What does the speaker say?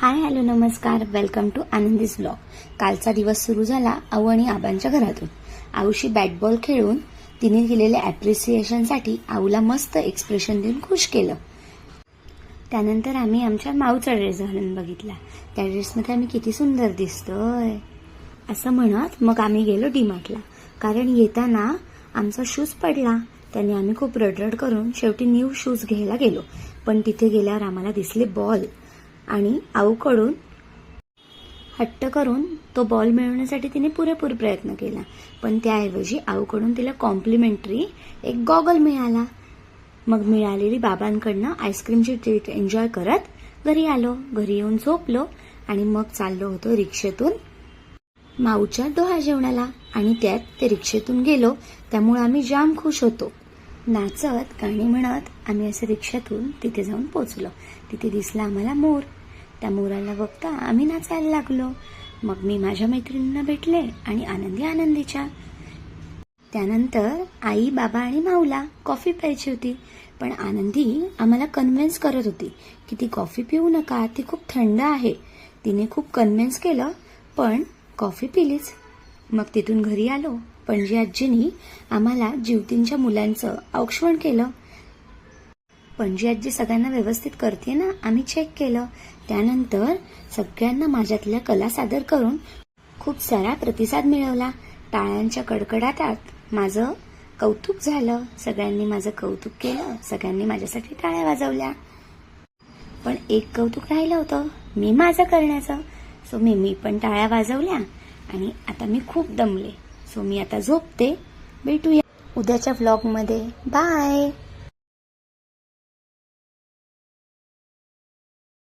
हाय hello नमस्कार. Welcome to Anandi's blog कालचा दिवस सुरू झाला आऊ आणि आबांच्या घरातून. आऊशी बॅट बॉल खेळून तिने दिलेल्या ॲप्रिसिएशनसाठी आऊला मस्त एक्सप्रेशन देऊन खुश केलं. त्यानंतर आम्ही आमच्या माऊचा ड्रेस घालून बघितला. त्या ड्रेसमध्ये आम्ही किती सुंदर दिसतोय. असं म्हणत मग आम्ही गेलो डीमार्टला कारण येताना आमचा शूज पडला. त्याने आम्ही खूप रडरड करून शेवटी न्यू शूज घ्यायला गेलो. पण तिथे गेल्यावर आम्हाला दिसले बॉल आणि आऊकडून हट्ट करून तो बॉल मिळवण्यासाठी तिने पुरेपूर प्रयत्न केला. पण त्याऐवजी आऊकडून तिला कॉम्प्लिमेंटरी एक गॉगल मिळाला. मग मिळालेली बाबांकडनं आईस्क्रीमची ट्रीट एन्जॉय करत घरी आलो. घरी येऊन झोपलो आणि मग चाललो होतो रिक्षेतून माऊच्या डोहा जेवणाला. आणि त्यात ते रिक्षेतून गेलो. त्यामुळे आम्ही जाम खुश होतो. नाचत गाणी म्हणत आम्ही असं रिक्षातून तिथे जाऊन पोचलो. तिथे दिसला आम्हाला मोर. त्या मोराला बघता आम्ही नाचायला लागलो. मग मी माझ्या मैत्रिणींना भेटले आणि आनंदी आनंदीच्या. त्यानंतर आई बाबा आणि माऊला कॉफी प्यायची होती. पण आनंदी आम्हाला कन्व्हिन्स करत होती की ती कॉफी पिऊ नका ती खूप थंड आहे. तिने खूप कन्व्हिन्स केलं पण कॉफी पिलीच. मग तिथून घरी आलो. पणजी आजीनी आम्हाला जीवतींच्या मुलांचं औक्षवण केलं. पणजी आजी सगळ्यांना व्यवस्थित करते ना? आम्ही चेक केलं. त्यानंतर सगळ्यांना माझ्यातल्या कला सादर करून खूप सारा प्रतिसाद मिळवला. टाळ्यांच्या कडकडाटात माझं कौतुक झालं. सगळ्यांनी माझं कौतुक केलं. सगळ्यांनी माझ्यासाठी टाळ्या वाजवल्या. पण एक कौतुक राहिलं होतं. मी माझं करण्याचं. सो मी मी पण टाळ्या वाजवल्या आणि आता मी खूप दमले. सो मी आता झोपते. भेटूया उद्याच्या व्लॉगमध्ये बाय